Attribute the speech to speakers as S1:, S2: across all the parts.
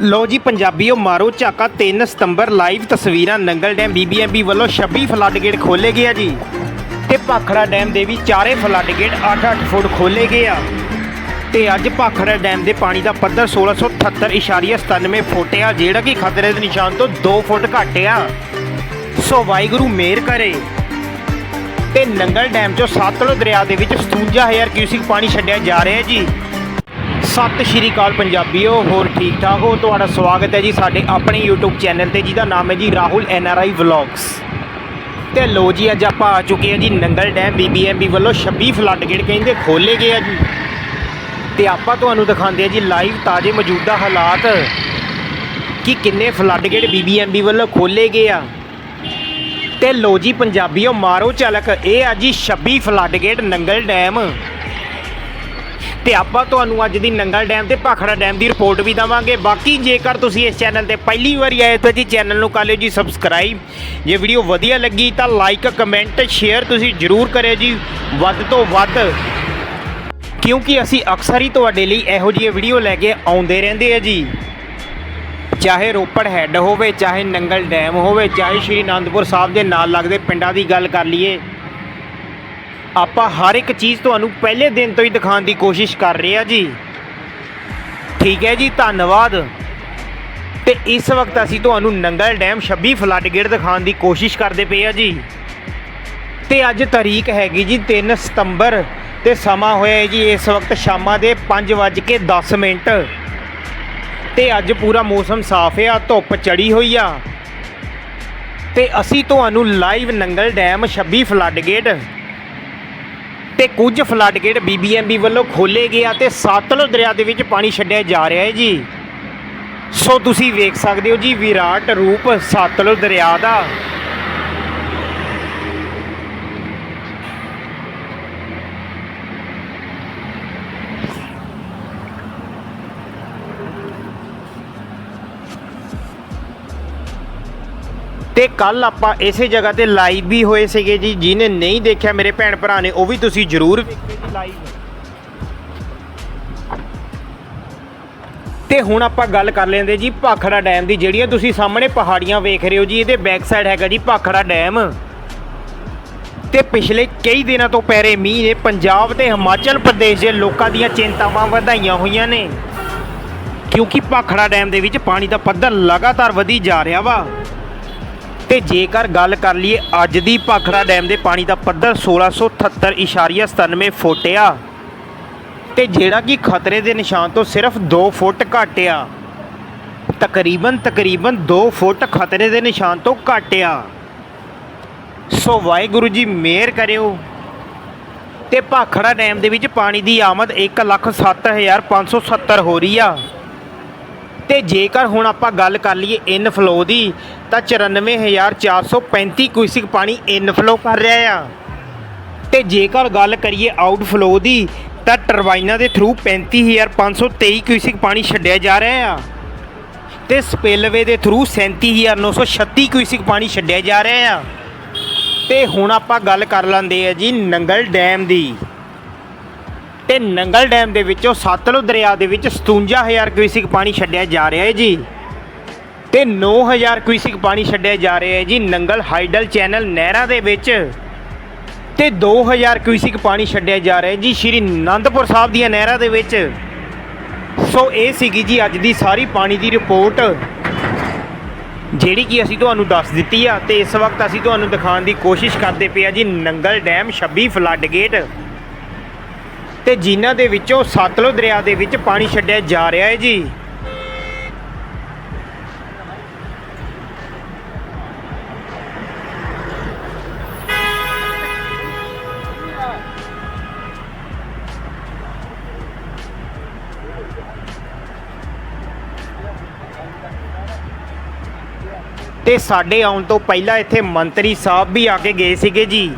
S1: ਲੋ ਜੀ, ਪੰਜਾਬੀਓ, ਮਾਰੋ ਝਾਕਾ 3 ਸਤੰਬਰ ਲਾਈਵ ਤਸਵੀਰਾਂ ਨੰਗਲ ਡੈਮ ਬੀਬੀਐਮਬੀ ਵੱਲੋਂ 26 ਫਲੱਡ ਗੇਟ ਖੋਲੇ ਗਏ ਆ ਜੀ। ਤੇ ਭਾਖੜਾ ਡੈਮ ਦੇ ਵੀ ਚਾਰੇ ਫਲੱਡ ਗੇਟ 8-8 ਫੁੱਟ ਖੋਲੇ ਗਏ ਆ। ਤੇ ਅੱਜ ਭਾਖੜਾ ਡੈਮ ਦੇ ਪਾਣੀ ਦਾ ਪੱਧਰ 1678.97 ਫੁੱਟ ਆ, ਜਿਹੜਾ ਕਿ ਖਤਰੇ ਦੇ ਨਿਸ਼ਾਨ ਤੋਂ 2 ਫੁੱਟ ਘੱਟ ਆ। ਸੋ ਵਾਹਿਗੁਰੂ, ਮਿਹਰ ਕਰੇ। ਤੇ ਨੰਗਲ ਡੈਮ ਚੋਂ ਸਤਲੁਜ ਦਰਿਆ ਦੇ ਵਿੱਚ 57000 ਕਿਊਸਿਕ ਪਾਣੀ ਛੱਡਿਆ ਜਾ ਰਿਹਾ ਜੀ। ਸਤਿ ਸ਼੍ਰੀ ਅਕਾਲ ਪੰਜਾਬੀਓ, ਹੋਰ ਠੀਕ ਠਾਕ ਹੋ? ਤੁਹਾਡਾ ਸਵਾਗਤ ਹੈ ਜੀ ਸਾਡੇ ਆਪਣੇ YouTube ਚੈਨਲ ਤੇ, ਜਿਹਦਾ ਨਾਮ ਹੈ ਜੀ ਰਾਹੁਲ NRI ਵਲੌਗਸ। ਤੇ ਲੋ ਜੀ, ਅੱਜ ਆਪਾਂ ਆ ਚੁੱਕੇ ਹਾਂ ਜੀ ਨੰਗਲ ਡੈਮ BBMB ਵੱਲੋਂ 26 ਫਲੱਡ ਗੇਟ ਕਹਿੰਦੇ ਖੋਲੇ ਗਏ ਆ ਜੀ। ਤੇ ਆਪਾਂ ਤੁਹਾਨੂੰ ਦਿਖਾਉਂਦੇ ਆ ਜੀ ਲਾਈਵ ਤਾਜ਼ੇ ਮੌਜੂਦਾ ਹਾਲਾਤ ਕਿ ਕਿੰਨੇ ਫਲੱਡ ਗੇਟ BBMB ਵੱਲੋਂ ਖੋਲੇ ਗਏ ਆ। ਤੇ ਲੋ ਜੀ, ਪੰਜਾਬੀਓ, ਮਾਰੋ ਝਲਕ, ਇਹ ਆ ਜੀ 26 ਫਲੱਡ ਗੇਟ ਨੰਗਲ ਡੈਮ। ਤੇ ਆਪਾਂ ਤੁਹਾਨੂੰ ਅੱਜ ਦੀ ਨੰਗਲ ਡੈਮ ਤੇ ਭਾਖੜਾ ਡੈਮ ਦੀ ਰਿਪੋਰਟ ਵੀ ਦਵਾਂਗੇ। ਬਾਕੀ ਜੇਕਰ ਤੁਸੀਂ ਇਸ ਚੈਨਲ ਤੇ ਪਹਿਲੀ ਵਾਰੀ ਆਏ ਤਾਂ ਜੀ ਚੈਨਲ ਨੂੰ ਕਰ ਲਿਓ ਜੀ ਸਬਸਕ੍ਰਾਈਬ। ਜੇ ਵੀਡੀਓ ਵਧੀਆ ਲੱਗੀ ਤਾਂ ਲਾਈਕ, ਕਮੈਂਟ, ਸ਼ੇਅਰ ਤੁਸੀਂ ਜਰੂਰ ਕਰਿਓ ਜੀ। ਵੱਧ ਤੋਂ ਵੱਧ। ਕਿਉਂਕਿ ਅਸੀਂ ਅਕਸਰ ਹੀ ਤੁਹਾਡੇ ਲਈ ਇਹੋ ਜਿਹੀ ਵੀਡੀਓ ਲੈ ਕੇ ਆਉਂਦੇ ਰਹਿੰਦੇ ਆ ਜੀ। ਚਾਹੇ ਰੋਪੜ ਹੈੱਡ ਹੋਵੇ, ਚਾਹੇ ਨੰਗਲ ਡੈਮ ਹੋਵੇ, ਚਾਹੇ ਸ਼੍ਰੀ ਅਨੰਦਪੁਰ ਸਾਹਿਬ ਦੇ ਨਾਲ ਲੱਗਦੇ ਪਿੰਡਾਂ ਦੀ ਗੱਲ ਕਰ ਲਈਏ। ਆਪਾਂ ਹਰ ਇੱਕ ਚੀਜ਼ ਤੁਹਾਨੂੰ ਪਹਿਲੇ ਦਿਨ ਤੋਂ ਹੀ ਦਿਖਾਉਣ ਦੀ ਕੋਸ਼ਿਸ਼ ਕਰ ਰਹੇ ਆ ਜੀ। ਠੀਕ ਹੈ ਜੀ, ਧੰਨਵਾਦ। ਤੇ ਇਸ ਵਕਤ ਅਸੀਂ ਤੁਹਾਨੂੰ ਨੰਗਲ ਡੈਮ 26 ਫਲੱਡ ਗੇਟ ਦਿਖਾਉਣ ਦੀ ਕੋਸ਼ਿਸ਼ ਕਰਦੇ ਪਏ ਆ ਜੀ। ਤੇ ਅੱਜ ਤਾਰੀਖ ਹੈਗੀ ਜੀ 3 ਸਤੰਬਰ ਤੇ ਸਮਾਂ ਹੋਇਆ ਹੈ ਜੀ ਇਸ ਵਕਤ ਸ਼ਾਮਾਂ ਦੇ 5:10 ਮਿੰਟ। ਤੇ ਅੱਜ ਪੂਰਾ ਮੌਸਮ ਸਾਫ਼ ਆ, ਧੁੱਪ ਚੜੀ ਹੋਈ ਆ। ਤੇ ਅਸੀਂ ਤੁਹਾਨੂੰ live Nangal dam 26 flood gate ਤੇ ਕੁਝ ਫਲੱਡ ਗੇਟ ਬੀਬੀਐਮਬੀ ਵੱਲੋਂ ਖੋਲੇ ਗਏ ਆ ਤੇ ਸਤਲੁਜ ਦਰਿਆ ਦੇ ਵਿੱਚ ਪਾਣੀ ਛੱਡਿਆ ਜਾ ਰਿਹਾ ਹੈ ਜੀ। ਸੋ ਤੁਸੀਂ ਵੇਖ ਸਕਦੇ ਹੋ ਜੀ, ਵਿਰਾਟ ਰੂਪ ਸਤਲੁਜ ਦਰਿਆ ਦਾ। ਤੇ ਕੱਲ ਆਪਾਂ ਇਸੇ ਜਗ੍ਹਾ ਤੇ ਲਾਈਵ ਵੀ ਹੋਏ ਸੀਗੇ ਜੀ, ਜਿਹਨੇ ਨਹੀਂ ਦੇਖਿਆ ਮੇਰੇ ਭੈਣ ਭਰਾ ਨੇ, ਉਹ ਵੀ ਤੁਸੀਂ ਜਰੂਰ ਵੇਖਿਓ ਜੀ ਲਾਈਵ ਤੇ ਹੁਣ ਆਪਾਂ ਗੱਲ ਕਰ ਲੈਂਦੇ ਜੀ ਭਾਖੜਾ ਡੈਮ ਦੀ, ਜਿਹੜੀਆਂ ਤੁਸੀਂ ਸਾਹਮਣੇ ਪਹਾੜੀਆਂ ਵੇਖ ਰਹੇ ਹੋ ਜੀ, ਇਹਦੇ ਬੈਕ ਸਾਈਡ ਹੈਗਾ ਜੀ ਭਾਖੜਾ ਡੈਮ। ਤੇ ਪਿਛਲੇ ਕਈ ਦਿਨਾਂ ਤੋਂ ਪੈਰੇ ਮੀਂਹ ਨੇ, ਪੰਜਾਬ ਤੇ ਹਿਮਾਚਲ ਪ੍ਰਦੇਸ਼ ਦੇ ਲੋਕਾਂ ਦੀਆਂ ਚਿੰਤਾਵਾਂ ਵਧਾਈਆਂ ਹੋਈਆਂ ਨੇ। ਕਿਉਂਕਿ ਭਾਖੜਾ ਡੈਮ ਦੇ ਵਿੱਚ ਪਾਣੀ ਦਾ ਪੱਧਰ ਲਗਾਤਾਰ ਵਧੀ ਜਾ ਰਿਹਾ ਵਾ। ਤੇ ਜੇਕਰ ਗੱਲ ਕਰ ਲਈਏ ਅੱਜ ਦੀ ਭਾਖੜਾ ਡੈਮ ਦੇ ਪਾਣੀ ਦਾ ਪੱਧਰ 1678.97 ਫੁੱਟ ਆ। ਤੇ ਜਿਹੜਾ ਕਿ ਖਤਰੇ ਦੇ ਨਿਸ਼ਾਨ ਤੋਂ ਸਿਰਫ 2 ਫੁੱਟ ਘੱਟ ਆ। ਤਕਰੀਬਨ ਤਕਰੀਬਨ 2 ਫੁੱਟ ਖਤਰੇ ਦੇ ਨਿਸ਼ਾਨ ਤੋਂ ਘੱਟ ਆ। ਸੋ ਵਾਹਿਗੁਰੂ ਜੀ ਮਿਹਰ ਕਰਿਓ। ਤੇ ਭਾਖੜਾ ਡੈਮ ਦੇ ਵਿੱਚ ਪਾਣੀ ਦੀ ਆਮਦ 107570 ਹੋ ਰਹੀ ਆ। ਤੇ ਜੇਕਰ ਹੁਣ ਆਪਾਂ ਗੱਲ ਕਰ ਲਈਏ ਇਨ ਫਲੋ ਦੀ, ਤਾਂ 94435 ਕਿਊਸਿਕ ਪਾਣੀ ਇਨ ਫਲੋ ਕਰ ਰਿਹਾ ਆ। ਤੇ ਜੇਕਰ ਗੱਲ ਕਰੀਏ ਆਊਟ ਫਲੋ ਦੀ, ਤਾਂ ਟਰਬਾਈਨਾਂ ਦੇ ਥਰੂ 35523 ਕਿਊਸਿਕ ਪਾਣੀ ਛੱਡਿਆ ਜਾ ਰਿਹਾ ਆ। ਤੇ ਸਪਿਲਵੇ ਦੇ ਥਰੂ 37936 ਕਿਊਸਿਕ ਪਾਣੀ ਛੱਡਿਆ ਜਾ ਰਿਹਾ ਆ। ਤੇ ਹੁਣ ਆਪਾਂ ਗੱਲ ਕਰ ਲੈਂਦੇ ਆ ਜੀ ਨੰਗਲ ਡੈਮ ਦੀ। ਤੇ ਨੰਗਲ ਡੈਮ ਦੇ ਵਿੱਚੋਂ ਸਤਲੁਜ ਦਰਿਆ ਦੇ ਵਿੱਚ 57000 ਕਿਊਸਿਕ ਪਾਣੀ ਛੱਡਿਆ ਜਾ ਰਿਹਾ ਹੈ ਜੀ। ਤੇ 9000 ਕਿਊਸਿਕ ਪਾਣੀ ਛੱਡਿਆ ਜਾ ਰਿਹਾ ਹੈ ਜੀ ਨੰਗਲ ਹਾਈਡਲ ਚੈਨਲ ਨਹਿਰਾਂ ਦੇ ਵਿੱਚ। ਤੇ 2000 ਕਿਊਸਿਕ ਪਾਣੀ ਛੱਡਿਆ ਜਾ ਰਿਹਾ ਹੈ ਜੀ ਸ਼੍ਰੀ ਅਨੰਦਪੁਰ ਸਾਹਿਬ ਦੀਆਂ ਨਹਿਰਾਂ ਦੇ ਵਿੱਚ। ਸੋ ਇਹ ਸੀਗੀ ਜੀ ਅੱਜ ਦੀ ਸਾਰੀ ਪਾਣੀ ਦੀ ਰਿਪੋਰਟ, ਜਿਹੜੀ ਕਿ ਅਸੀਂ ਤੁਹਾਨੂੰ ਦੱਸ ਦਿੱਤੀ ਆ ਤੇ ਇਸ ਵਕਤ ਅਸੀਂ ਤੁਹਾਨੂੰ ਦਿਖਾਉਣ ਦੀ ਕੋਸ਼ਿਸ਼ ਕਰਦੇ ਪਏ ਆ ਜੀ ਨੰਗਲ ਡੈਮ 26 ਫਲੱਡ ਗੇਟ ਤੇ ਜਿਨ੍ਹਾਂ ਦੇ ਵਿੱਚੋਂ ਸਤਲੁਜ ਦਰਿਆ ਦੇ ਵਿੱਚ ਪਾਣੀ ਛੱਡਿਆ ਜਾ ਰਿਹਾ ਹੈ ਜੀ। ਤੇ ਸਾਡੇ ਆਉਣ ਤੋਂ ਪਹਿਲਾਂ ਇੱਥੇ ਮੰਤਰੀ ਸਾਹਿਬ ਵੀ ਆ ਕੇ ਗਏ ਸੀਗੇ ਜੀ।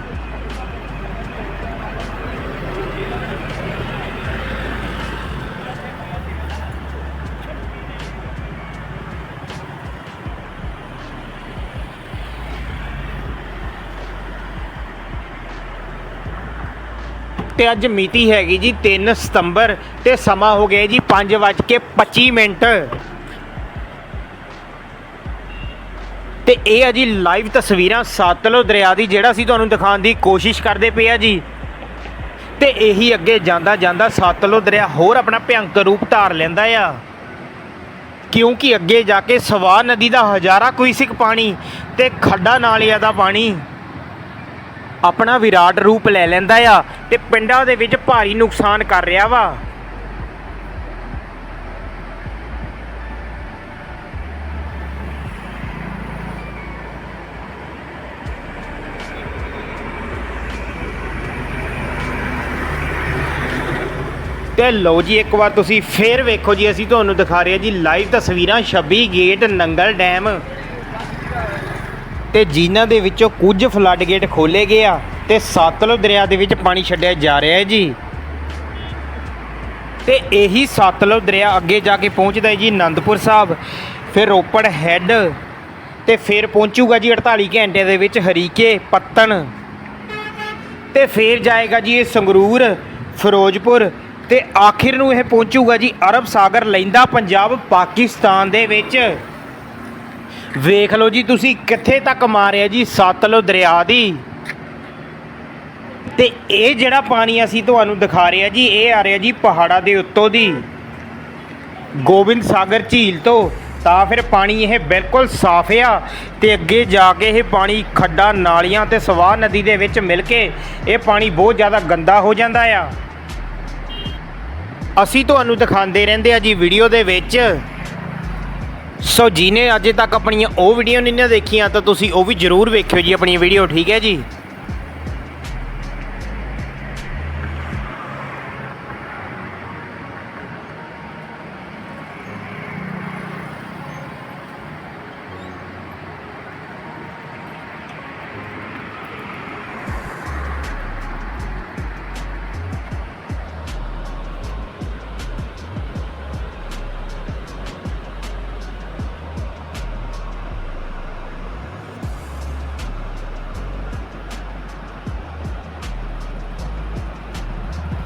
S1: ਤੇ ਅੱਜ ਮਿਤੀ ਹੈਗੀ ਜੀ 3 ਸਤੰਬਰ ਤੇ ਸਮਾਂ ਹੋ ਗਿਆ ਜੀ 5:25 ਮਿੰਟ। ਤੇ ਇਹ ਆ ਜੀ ਲਾਈਵ ਤਸਵੀਰਾਂ ਸਤਲੁਜ ਦਰਿਆ ਦੀ ਜਿਹੜਾ ਅਸੀਂ ਤੁਹਾਨੂੰ ਦਿਖਾਉਣ ਦੀ ਕੋਸ਼ਿਸ਼ ਕਰਦੇ ਪਏ ਆ ਜੀ। ਤੇ ਇਹੀ ਅੱਗੇ ਜਾਂਦਾ ਜਾਂਦਾ ਸਤਲੁਜ ਦਰਿਆ ਹੋਰ ਆਪਣਾ ਭਿਆਨਕ ਰੂਪ ਧਾਰ ਲੈਂਦਾ ਆ। ਕਿਉਂਕਿ ਅੱਗੇ ਜਾ ਕੇ ਸਵਾ ਨਦੀ ਦਾ ਹਜ਼ਾਰਾਂ ਕੁਇਸਿਕ ਪਾਣੀ ਤੇ ਖੱਡਾ ਨਾਲਿਆਂ ਦਾ ਪਾਣੀ ਆਪਣਾ ਵਿਰਾਟ ਰੂਪ ਲੈ ਲੈਂਦਾ ਆ ਤੇ ਪਿੰਡਾਂ ਦੇ ਵਿੱਚ ਭਾਰੀ ਨੁਕਸਾਨ ਕਰ ਰਿਹਾ ਵਾ। ਤੇ ਲਓ ਜੀ, ਇੱਕ ਵਾਰ ਤੁਸੀਂ ਫੇਰ ਵੇਖੋ ਜੀ, ਅਸੀਂ ਤੁਹਾਨੂੰ ਦਿਖਾ ਰਹੇ ਹਾਂ ਜੀ ਲਾਈਵ ਤਸਵੀਰਾਂ 26 ਗੇਟ ਨੰਗਲ ਡੈਮ। ਤੇ ਜਿਨ੍ਹਾਂ ਦੇ ਵਿੱਚੋਂ ਕੁਝ ਫਲੱਡ ਗੇਟ ਖੋਲੇ ਗਏ ਆ ਤੇ ਸਤਲੁਜ ਦਰਿਆ ਦੇ ਵਿੱਚ ਪਾਣੀ ਛੱਡਿਆ ਜਾ ਰਿਹਾ ਹੈ ਜੀ। ਤੇ ਇਹੀ ਸਤਲੁਜ ਦਰਿਆ ਅੱਗੇ ਜਾ ਕੇ ਪਹੁੰਚਦਾ ਹੈ ਜੀ ਆਨੰਦਪੁਰ ਸਾਹਿਬ। ਫਿਰ ਰੋਪੜ ਹੈੱਡ ਤੇ ਫਿਰ ਪਹੁੰਚੂਗਾ ਜੀ 48 ਘੰਟੇ ਦੇ ਵਿੱਚ ਹਰੀਕੇ, ਪੱਤਣ। ਤੇ ਫਿਰ ਜਾਏਗਾ ਜੀ ਇਹ ਸੰਗਰੂਰ, ਫਿਰੋਜ਼ਪੁਰ ਤੇ ਆਖਿਰ ਨੂੰ ਇਹ ਪਹੁੰਚੂਗਾ ਜੀ ਅਰਬ ਸਾਗਰ, ਲੈਂਦਾ ਪੰਜਾਬ, ਪਾਕਿਸਤਾਨ ਦੇ ਵਿੱਚ। ਵੇਖ ਲਓ ਜੀ, ਤੁਸੀਂ ਕਿੱਥੇ ਤੱਕ ਮਾਰਿਆ ਜੀ ਸਤਲੁਜ ਦਰਿਆ ਦੀ? ਤੇ ਇਹ ਜਿਹੜਾ ਪਾਣੀ ਅਸੀਂ ਤੁਹਾਨੂੰ ਦਿਖਾ ਰਹੇ ਆ ਜੀ, ਇਹ ਆ ਰਿਹਾ ਜੀ ਪਹਾੜਾਂ ਦੇ ਉੱਤੋਂ ਦੀ। ਗੋਬਿੰਦ ਸਾਗਰ ਝੀਲ ਤੋਂ। ਤਾਂ ਫਿਰ ਪਾਣੀ ਇਹ ਬਿਲਕੁਲ ਸਾਫ਼ ਆ ਤੇ ਅੱਗੇ ਜਾ ਕੇ ਇਹ ਪਾਣੀ ਖੱਡਾਂ, ਨਾਲੀਆਂ ਤੇ ਸਵਾਹ ਨਦੀ ਦੇ ਵਿੱਚ ਮਿਲ ਕੇ ਇਹ ਪਾਣੀ ਬਹੁਤ ਜ਼ਿਆਦਾ ਗੰਦਾ ਹੋ ਜਾਂਦਾ ਆ। ਅਸੀਂ ਤੁਹਾਨੂੰ ਦਿਖਾਉਂਦੇ ਰਹਿੰਦੇ ਆ ਜੀ ਵੀਡੀਓ ਦੇ ਵਿੱਚ। ਸੋ ਜਿਹਨੇ ਅਜੇ ਤੱਕ ਆਪਣੀਆਂ ਉਹ ਵੀਡੀਓ ਨਹੀਂ ਨਾ ਦੇਖੀਆਂ, ਤਾਂ ਤੁਸੀਂ ਉਹ ਵੀ ਜ਼ਰੂਰ ਵੇਖਿਓ ਜੀ ਆਪਣੀ ਵੀਡੀਓ ਠੀਕ ਹੈ ਜੀ?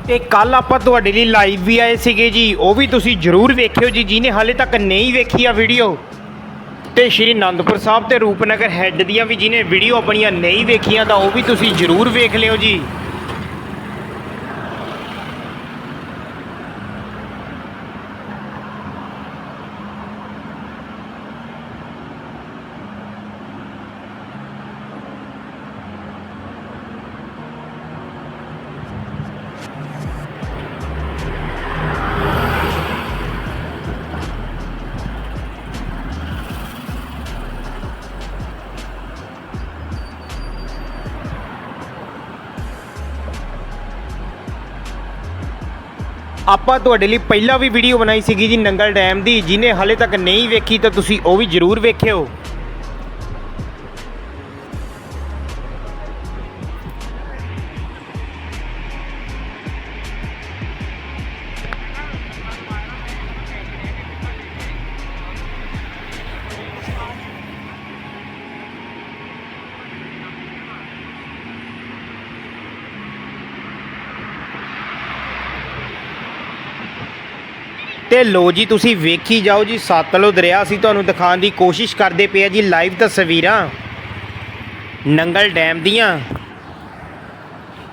S1: ਤੇ ਕੱਲ ਆਪਾਂ ਤੁਹਾਡੇ ਲਈ ਲਾਈਵ ਵੀ ਆਏ ਸੀਗੇ ਜੀ। ਉਹ ਵੀ ਤੁਸੀਂ ਜਰੂਰ ਵੇਖਿਓ ਜੀ, ਜਿਹਨੇ ਹਾਲੇ ਤੱਕ ਨਹੀਂ ਵੇਖੀ ਆ ਵੀਡੀਓ ਤੇ ਸ਼੍ਰੀ ਅਨੰਦਪੁਰ ਸਾਹਿਬ ਤੇ ਰੂਪਨਗਰ ਹੈੱਡ ਦੀਆਂ ਵੀ ਜਿਹਨੇ ਵੀਡੀਓ ਆਪਣੀਆਂ ਨਹੀਂ ਵੇਖੀਆਂ ਤਾਂ ਉਹ ਵੀ ਤੁਸੀਂ ਜਰੂਰ ਵੇਖ ਲਿਓ ਜੀ। ਆਪਾਂ ਤੁਹਾਡੇ ਲਈ ਪਹਿਲਾਂ ਵੀ ਵੀਡੀਓ ਬਣਾਈ ਸੀਗੀ ਜੀ ਨੰਗਲ ਡੈਮ ਦੀ। ਜਿਹਨੇ ਹਾਲੇ ਤੱਕ ਨਹੀਂ ਵੇਖੀ ਤਾਂ ਤੁਸੀਂ ਉਹ ਵੀ ਜਰੂਰ ਵੇਖਿਓ। ਤੇ ਲੋ ਜੀ, ਤੁਸੀਂ ਵੇਖੀ ਜਾਓ ਜੀ, ਸਤਲੁਜ ਦਰਿਆ ਅਸੀਂ ਤੁਹਾਨੂੰ ਦਿਖਾਉਣ ਦੀ ਕੋਸ਼ਿਸ਼ ਕਰਦੇ ਪਏ ਆ ਜੀ, ਲਾਈਵ ਤਸਵੀਰਾਂ ਨੰਗਲ ਡੈਮ ਦੀਆਂ।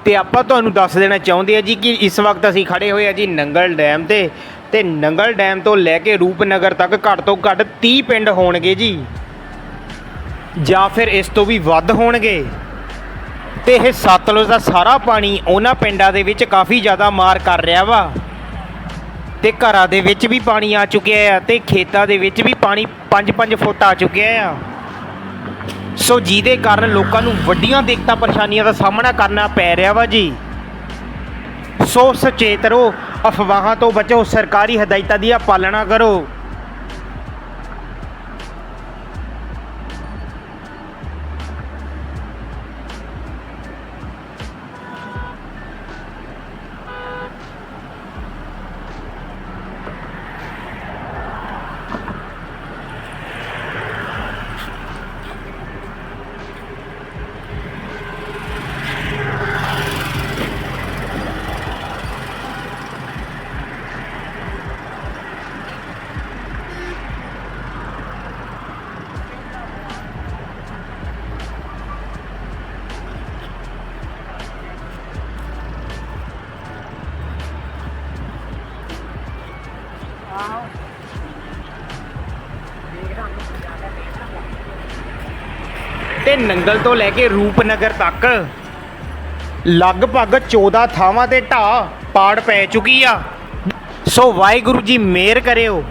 S1: ਤੇ ਆਪਾਂ ਤੁਹਾਨੂੰ ਦੱਸ ਦੇਣਾ ਚਾਹੁੰਦੇ ਆ ਜੀ ਕਿ ਇਸ ਵਕਤ ਅਸੀਂ ਖੜੇ ਹੋਏ ਆ ਜੀ ਨੰਗਲ ਡੈਮ ਤੇ। ਤੇ ਨੰਗਲ ਡੈਮ ਤੋਂ ਲੈ ਕੇ ਰੂਪਨਗਰ ਤੱਕ ਘੱਟ ਤੋਂ ਘੱਟ 30 ਪਿੰਡ ਹੋਣਗੇ ਜੀ। ਜਾਂ ਫਿਰ ਇਸ ਤੋਂ ਵੀ ਵੱਧ ਹੋਣਗੇ। ਤੇ ਇਹ ਸਤਲੁਜ ਦਾ ਸਾਰਾ ਪਾਣੀ ਉਹਨਾਂ ਪਿੰਡਾਂ ਦੇ ਵਿੱਚ ਕਾਫੀ ਜ਼ਿਆਦਾ ਮਾਰ ਕਰ ਰਿਹਾ ਵਾ। ਤੇ ਘਰਾਂ ਦੇ ਵਿੱਚ ਵੀ ਪਾਣੀ ਆ ਚੁੱਕਿਆ ਆ ਤੇ ਖੇਤਾਂ ਦੇ ਵਿੱਚ ਵੀ ਪਾਣੀ 5-5 ਫੁੱਟ ਆ ਚੁੱਕਿਆ ਆ। ਸੋ ਜਿਹਦੇ ਕਾਰਨ ਲੋਕਾਂ ਨੂੰ ਵੱਡੀਆਂ ਦਿੱਕਤਾਂ, ਪਰੇਸ਼ਾਨੀਆਂ ਦਾ ਸਾਹਮਣਾ ਕਰਨਾ ਪੈ ਰਿਹਾ ਵਾ ਜੀ। ਸੋ ਸੁਚੇਤ ਰਹੋ, ਅਫਵਾਹਾਂ ਤੋਂ ਬਚੋ, ਸਰਕਾਰੀ ਹਦਾਇਤਾਂ ਦੀ ਪਾਲਣਾ ਕਰੋ। ਨੰਗਲ ਤੋਂ ਲੈ ਕੇ ਰੂਪਨਗਰ ਤੱਕ। ਲਗਭਗ 14 ਥਾਵਾਂ ਤੇ ਢਾਹ ਪਾੜ ਪੈ ਚੁੱਕੀ ਆ। ਸੋ ਵਾਹਿਗੁਰੂ ਜੀ, ਮਿਹਰ ਕਰਿਓ।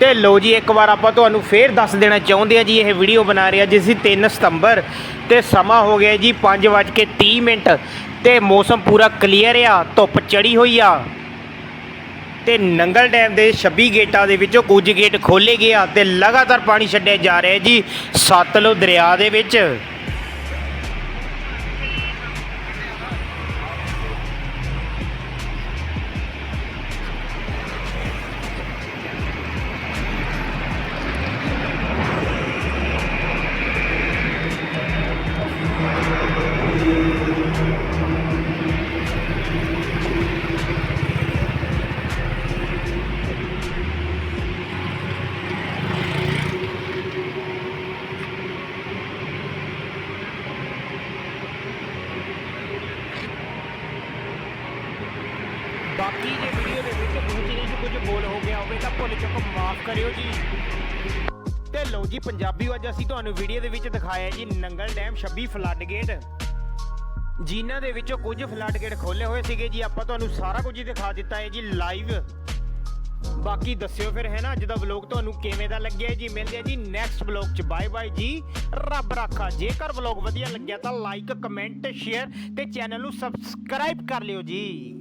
S1: ਤੇ ਲੋ ਜੀ, ਇੱਕ ਵਾਰ ਆਪਾਂ ਤੁਹਾਨੂੰ ਫੇਰ ਦੱਸ ਦੇਣਾ ਚਾਹੁੰਦੇ ਆ ਜੀ, ਇਹ ਵੀਡੀਓ ਬਣਾ ਰਿਹਾ ਜਿਸ ਦੀ 3 ਸਤੰਬਰ ਤੇ ਸਮਾਂ ਹੋ ਗਿਆ ਜੀ 5:30 ਮਿੰਟ ਤੇ ਮੌਸਮ ਪੂਰਾ ਕਲੀਅਰ ਆ, ਧੁੱਪ ਚੜੀ ਹੋਈ ਆ। ਤੇ ਨੰਗਲ ਡੈਮ ਦੇ 26 ਗੇਟਾਂ ਦੇ ਵਿੱਚੋਂ ਕੁਝ ਗੇਟ ਖੋਲੇ ਗਏ ਆ ਤੇ ਲਗਾਤਾਰ ਪਾਣੀ ਛੱਡਿਆ ਜਾ ਰਿਹਾ ਜੀ ਸਤਲੁਜ ਦਰਿਆ ਦੇ ਵਿੱਚ। ਬਾਕੀ ਜੇ ਵੀਡੀਓ ਦੇ ਵਿੱਚ ਕੁਝ ਨਹੀਂ ਕੁਝ ਬੋਲ ਹੋ ਗਿਆ ਹੋਵੇ ਤਾਂ ਭੁੱਲ ਚੁੱਕ, ਮਾਫ ਕਰਿਓ ਜੀ। ਤੇ ਲਓ ਜੀ, ਪੰਜਾਬੀ ਅੱਜ ਅਸੀਂ ਤੁਹਾਨੂੰ ਵੀਡੀਓ ਦੇ ਵਿੱਚ ਦਿਖਾਇਆ ਜੀ, ਨੰਗਲ ਡੈਮ 26 ਫਲੱਡ ਗੇਟ ਜਿਨ੍ਹਾਂ ਦੇ ਵਿੱਚੋਂ ਕੁਝ ਫਲੱਡ ਗੇਟ ਖੋਲੇ ਹੋਏ ਸੀਗੇ ਜੀ, ਆਪਾਂ ਤੁਹਾਨੂੰ ਸਾਰਾ ਕੁਝ ਹੀ ਦਿਖਾ ਦਿੱਤਾ ਹੈ ਜੀ ਲਾਈਵ ਬਾਕੀ ਦੱਸਿਓ ਫਿਰ, ਹੈ ਨਾ, ਅੱਜ ਦਾ ਵਲੌਗ ਤੁਹਾਨੂੰ ਕਿਵੇਂ ਦਾ ਲੱਗਿਆ ਜੀ? ਮਿਲਦੇ ਆ ਜੀ ਨੈਕਸਟ ਵਲੌਗ ਚ। ਬਾਏ ਬਾਏ ਜੀ। ਰੱਬ ਰਾਖਾ, ਜੇਕਰ ਵਲੌਗ ਵਧੀਆ ਲੱਗਿਆ ਤਾਂ ਲਾਈਕ ਕਮੈਂਟ ਸ਼ੇਅਰ ਤੇ ਚੈਨਲ ਨੂੰ ਸਬਸਕ੍ਰਾਈਬ ਕਰ ਲਿਓ ਜੀ।